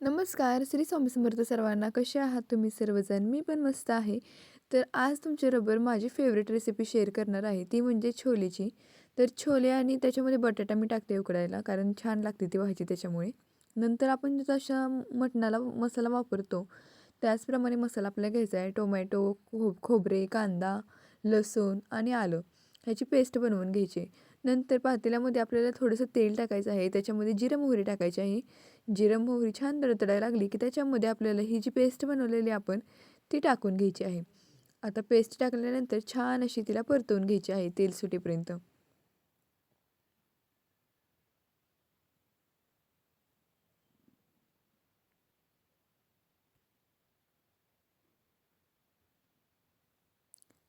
नमस्कार श्री स्वामी समर्थ सर्वांना. कसे आहात तुम्ही सर्वजण? मी पण मस्त आहे. तर आज तुमच्याबरोबर माझी फेवरेट रेसिपी शेअर करणार आहे. ती म्हणजे छोलेची. तर छोले आणि त्याच्यामध्ये बटाटा मी टाकते उकडायला कारण छान लागते ती भाजी त्याच्यामुळे. नंतर आपण जसा मटणाला मसाला वापरतो त्याचप्रमाणे मसाला आपल्याला घ्यायचा आहे. टोमॅटो खो खोबरे कांदा लसूण आणि आलं. ह्याची पेस्ट बनवून घ्यायची. नंतर पातेल्यामध्ये आपल्याला थोडंसं तेल टाकायचं आहे. त्याच्यामध्ये जिरं मोहरी टाकायची आहे. जिरं मोहरी छान तडतडायला लागली की त्याच्यामध्ये आपल्याला ही जी पेस्ट बनवलेली आपण ती टाकून घ्यायची आहे. आता पेस्ट टाकल्यानंतर छान अशी तिला परतवून घ्यायची आहे तेल सुटेपर्यंत.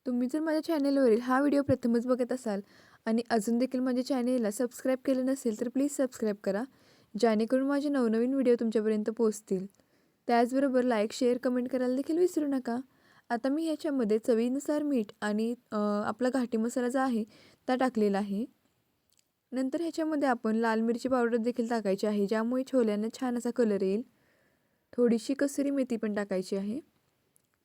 तुम्ही जर माझ्या चॅनेलवरील हा व्हिडिओ प्रथमच बघत असाल आणि अजून देखील माझ्या चॅनेलला सबस्क्राईब केलं नसेल तर प्लीज सबस्क्राईब करा जेणेकरून माझे नवनवीन व्हिडिओ तुमच्यापर्यंत पोहोचतील. त्याचबरोबर लाईक शेअर कमेंट करायला देखील विसरू नका. आता मी ह्याच्यामध्ये चवीनुसार मीठ आणि आपला घाटी मसाला जो आहे त्या टाकलेला आहे. नंतर ह्याच्यामध्ये आपण लाल मिरची पावडर देखील टाकायची आहे ज्यामुळे छोल्यांना छान असा कलर येईल. थोडीशी कसुरी मेथी पण टाकायची आहे.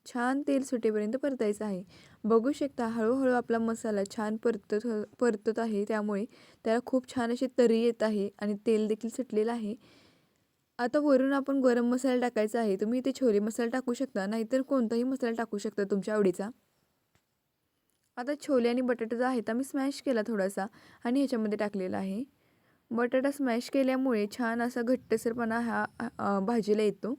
छान तेल सुटेपर्यंत परतायचं आहे. बघू शकता हळूहळू आपला मसाला छान परतत परतत आहे त्यामुळे त्याला खूप छान अशी तरी येत आहे आणि तेल देखील सुटलेलं आहे. आता वरून आपण गरम मसाला टाकायचा आहे. तुम्ही इथे छोले मसाला टाकू शकता नाहीतर कोणताही मसाला टाकू शकता तुमच्या आवडीचा. आता छोले आणि बटाटा जो आहे तर मी स्मॅश केला थोडासा आणि ह्याच्यामध्ये टाकलेला आहे. बटाटा स्मॅश केल्यामुळे छान असा घट्टसरपणा हा भाजीला येतो.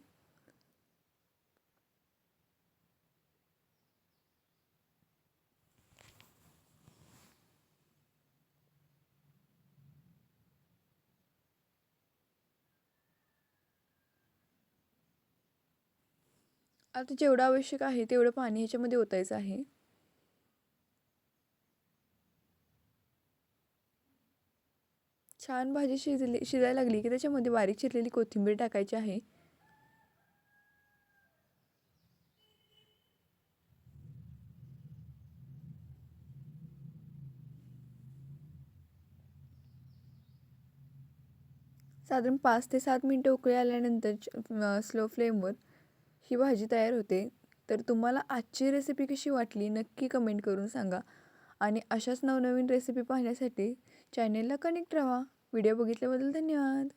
आता जेवढं आवश्यक आहे तेवढं पाणी ह्याच्यामध्ये ओतायचं आहे. छान भाजी शिजली शिजायला लागली की त्याच्यामध्ये बारीक चिरलेली कोथिंबीर टाकायची आहे. साधारण पाच ते सात मिनटं उकळी आल्यानंतर स्लो फ्लेमवर ही भाजी तयार होते. तर तुम्हाला आजची रेसिपी कशी वाटली नक्की कमेंट करून सांगा. आणि अशाच नवनवीन रेसिपी पाहण्यासाठी चॅनेलला कनेक्ट राहा. व्हिडिओ बघितल्याबद्दल धन्यवाद.